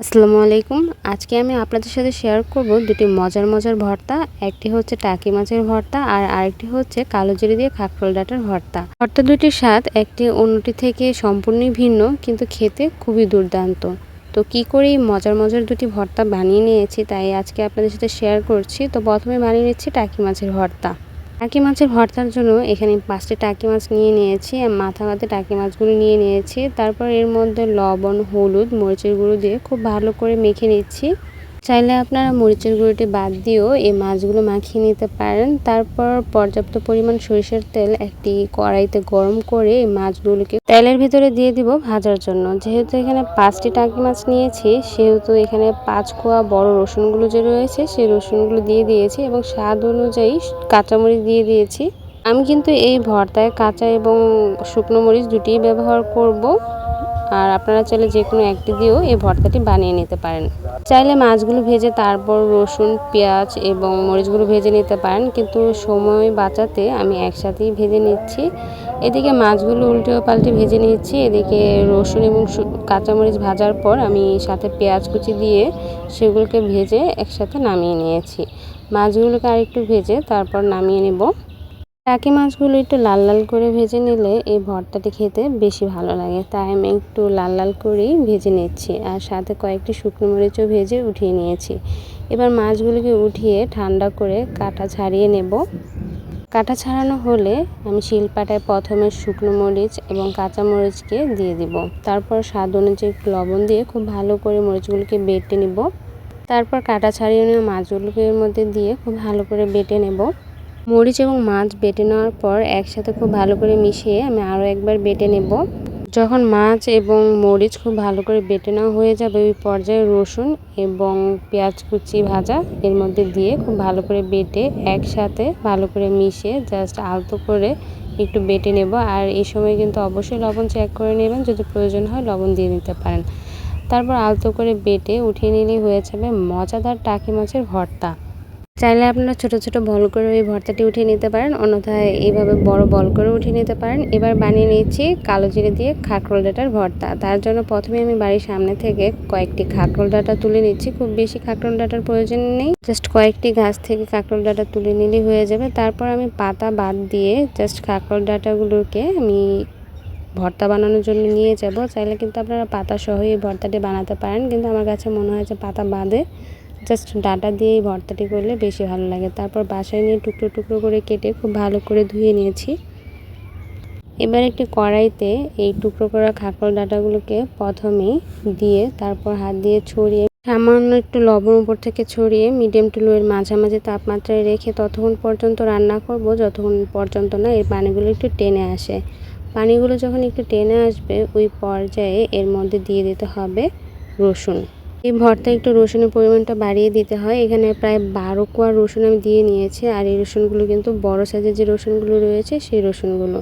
আসসালামু আলাইকুম। আজকে আমি আপনাদের সাথে শেয়ার করব দুটি মজার মজার ভর্তা। একটি হচ্ছে টাকি মাছের ভর্তা আর আরেকটি হচ্ছে কালো জিরে দিয়ে খাকরোল ডাটার ভর্তা। ভর্তা দুটির স্বাদ একটি অন্যটি থেকে সম্পূর্ণই ভিন্ন, কিন্তু খেতে খুবই দুর্দান্ত। তো কি করে এই মজার মজার দুটি ভর্তা বানিয়ে নিয়েছি, তাই আজকে আপনাদের সাথে শেয়ার করছি। তো প্রথমে বানিয়ে নিচ্ছি টাকি মাছের ভর্তা। টাকি মাছের ভর্তার জন্য এখানে পাঁচটি টাকি মাছ নিয়ে নিয়েছি, আর মাথা ভাতে টাকি মাছগুলো নিয়ে নিয়েছি। তারপর এর মধ্যে লবণ, হলুদ, মরিচের গুঁড়ো দিয়ে খুব ভালো করে মেখে নিচ্ছি। চাইলে আপনারা মরিচের গুঁড়োটি বাদ দিয়েও এই মাছগুলো মাখিয়ে নিতে পারেন। তারপর পর্যাপ্ত পরিমাণ সরিষার তেল একটি কড়াইতে গরম করে এই মাছগুলোকে তেলের ভিতরে দিয়ে দিব ভাজার জন্য। যেহেতু এখানে পাঁচটি টাকি মাছ নিয়েছি, সেহেতু এখানে পাঁচ কোয়া বড় রসুনগুলো যে রয়েছে, সেই রসুনগুলো দিয়ে দিয়েছি এবং স্বাদ অনুযায়ী কাঁচামরিচ দিয়ে দিয়েছি। আমি কিন্তু এই ভর্তায় কাঁচা এবং শুকনো মরিচ দুটিই ব্যবহার করব। আর আপনারা চাইলে যে কোনো একটি দিয়েও এই ভর্তাটি বানিয়ে নিতে পারেন। চাইলে মাছগুলো ভেজে তারপর রসুন, পেঁয়াজ এবং মরিচগুলো ভেজে নিতে পারেন। কিন্তু সময় বাঁচাতে আমি একসাথেই ভেজে নিচ্ছি। এদিকে মাছগুলো উল্টে পাল্টে ভেজে নিচ্ছি। এদিকে রসুন এবং কাঁচামরিচ ভাজার পর আমি সাথে পেঁয়াজ কুচি দিয়ে সেগুলোকে ভেজে একসাথে নামিয়ে নিয়েছি। মাছগুলোকে আরেকটু ভেজে তারপর নামিয়ে নেব। টাকি মাছগুলো একটু লাল লাল করে ভেজে নিলে এই ভর্তাটি খেতে বেশি ভালো লাগে। তাই আমি একটু লাল লাল করেই ভেজে নিচ্ছি আর সাথে কয়েকটি শুকনো মরিচও ভেজে উঠিয়ে নিয়েছি। এবার মাছগুলোকে উঠিয়ে ঠান্ডা করে কাটা ছাড়িয়ে নেব। কাটা ছাড়ানো হলে আমি শিলপাটায় প্রথমে শুকনো মরিচ এবং কাঁচা মরিচকে দিয়ে দিব। তারপর স্বাদ অনুযায়ী একটু লবণ দিয়ে খুব ভালো করে মরিচগুলোকে বেটে নেব। তারপর কাটা ছাড়িয়ে নেওয়া মাছগুলোকে মধ্যে দিয়ে খুব ভালো করে বেটে নেব। মরিচ এবং মাছ বেটে নেওয়ার পর একসাথে খুব ভালো করে মিশিয়ে আমি আরও একবার বেটে নেব। যখন মাছ এবং মরিচ খুব ভালো করে বেটে নেওয়া হয়ে যাবে, ওই পর্যায়ে রসুন এবং পেঁয়াজ কুচি ভাজা এর মধ্যে দিয়ে খুব ভালো করে বেটে একসাথে ভালো করে মিশিয়ে জাস্ট আলতো করে একটু বেটে নেব। আর এই সময় কিন্তু অবশ্যই লবণ চেক করে নেবেন, যদি প্রয়োজন হয় লবণ দিয়ে নিতে পারেন। তারপর আলতো করে বেটে উঠিয়ে নিলেই হয়ে যাবে মজাদার টাকি মাছের ভর্তা। চাইলে আপনারা ছোট ছোট বল করে ওই ভর্তাটি উঠিয়ে নিতে পারেন, অন্যথায় এইভাবে বড় বল করে উঠিয়ে নিতে পারেন। এবার বানিয়ে নিয়েছি কালো জিরে দিয়ে খাকরোল ডাটার ভর্তা। তার জন্য প্রথমে আমি বাড়ির সামনে থেকে কয়েকটি খাকরোল ডাটা তুলে নিচ্ছি। খুব বেশি খাকরোল ডাটার প্রয়োজন নেই। জাস্ট কয়েকটি গাছ থেকে খাকরোল ডাটা তুলে নিলেই হয়ে যাবে। তারপর আমি পাতা বাদ দিয়ে জাস্ট খাকরোল ডাটাগুলোকে আমি ভর্তা বানানোর জন্য নিয়ে যাব। চাইলে কিন্তু আপনারা পাতা সহ এই ভর্তাটি বানাতে পারেন। কিন্তু আমার কাছে মনে হয় যে পাতা বাদে জাস্ট ডাটা দিয়ে এই ভর্তাটি করলে বেশি ভালো লাগে। তারপর বাসায় নিয়ে টুকরো টুকরো করে কেটে খুব ভালো করে ধুয়ে নিয়েছি। এবার একটি কড়াইতে এই টুকরো করা খাকড় ডাটাগুলোকে প্রথমেই দিয়ে তারপর হাত দিয়ে ছড়িয়ে, সামান্য একটু লবণ উপর থেকে ছড়িয়ে মিডিয়াম টু লোয়ের মাঝামাঝি তাপমাত্রায় রেখে ততক্ষণ পর্যন্ত রান্না করব। যতক্ষণ পর্যন্ত না এর পানিগুলো একটু টেনে আসে। পানিগুলো যখন একটু টেনে আসবে, ওই পর্যায়ে এর মধ্যে দিয়ে দিতে হবে রসুন। এই ভর্তা একটু রসুনের পরিমাণটা বাড়িয়ে দিতে হয়। এখানে প্রায় বারো কোয়া রসুন আমি দিয়ে নিয়েছি আর এই রসুনগুলো কিন্তু বড় সাইজের যে রসুনগুলো রয়েছে সেই রসুনগুলো।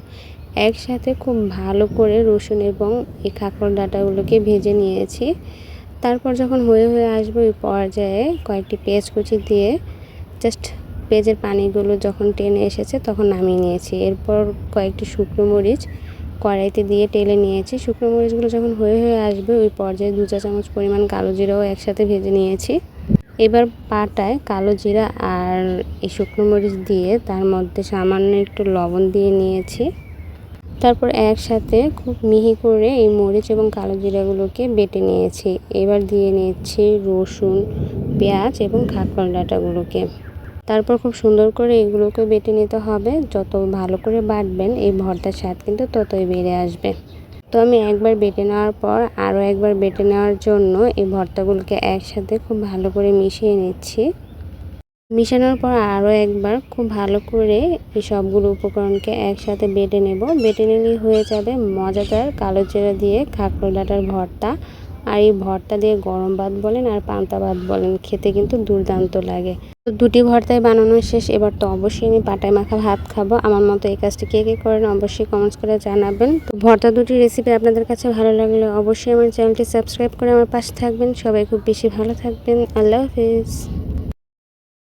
একসাথে খুব ভালো করে রসুন এবং এই খাকড় ডাটাগুলোকে ভেজে নিয়েছি। তারপর যখন হয়ে হয়ে আসবে ওই পর্যায়ে কয়েকটি পেঁয়াজ কুচি দিয়ে জাস্ট পেঁয়াজের পানিগুলো যখন টেনে এসেছে তখন নামিয়ে নিয়েছি। এরপর কয়েকটি শুকনো মরিচ কড়াইতে দিয়ে টেলে নিয়েছি। শুকনো মরিচগুলো যখন হয়ে হয়ে আসবে, ওই পর্যায়ে দু চা চামচ পরিমাণ কালো জিরাও একসাথে ভেজে নিয়েছি। এবার পাটায় কালো জিরা আর এই শুকনো মরিচ দিয়ে তার মধ্যে সামান্য একটু লবণ দিয়ে নিয়েছি। তারপর একসাথে খুব মিহি করে এই মরিচ এবং কালো জিরাগুলোকে বেটে নিয়েছি। এবার দিয়ে নিচ্ছি রসুন, পেঁয়াজ এবং খাটপাল ডাটাগুলোকে। তারপর খুব সুন্দর করে এগুলোকে বেটে নিতে হবে। যত ভালো করে বাটবেন, এই ভর্তার স্বাদ কিন্তু ততই বেড়ে আসবে। তো আমি একবার বেটে নেওয়ার পর আরও একবার বেটে নেওয়ার জন্য এই ভর্তাগুলোকে একসাথে খুব ভালো করে মিশিয়ে নিচ্ছি। মিশানোর পর আরও একবার খুব ভালো করে এই সবগুলো উপকরণকে একসাথে বেটে নেব। বেটে নিলেই হয়ে যাবে মজাদার কালো চেরা দিয়ে খাকড়ো ডাটার ভর্তা। আর এই ভর্তা দিয়ে গরম ভাত বলেন আর পান্তা ভাত বলেন, খেতে কিন্তু দুর্দান্ত লাগে। তো দুটি ভর্তায় বানানো শেষ, এবার তো অবশ্যই আমি পাটায় মাখা ভাত খাব। আমার মতো এই কাজটি কে কে করেন অবশ্যই কমেন্টস করে জানাবেন। তো ভর্তা দুটি রেসিপি আপনাদের কাছে ভালো লাগলে অবশ্যই আমার চ্যানেলটি সাবস্ক্রাইব করে আমার পাশে থাকবেন। সবাই খুব বেশি ভালো থাকবেন। আল্লাহ হাফিজ।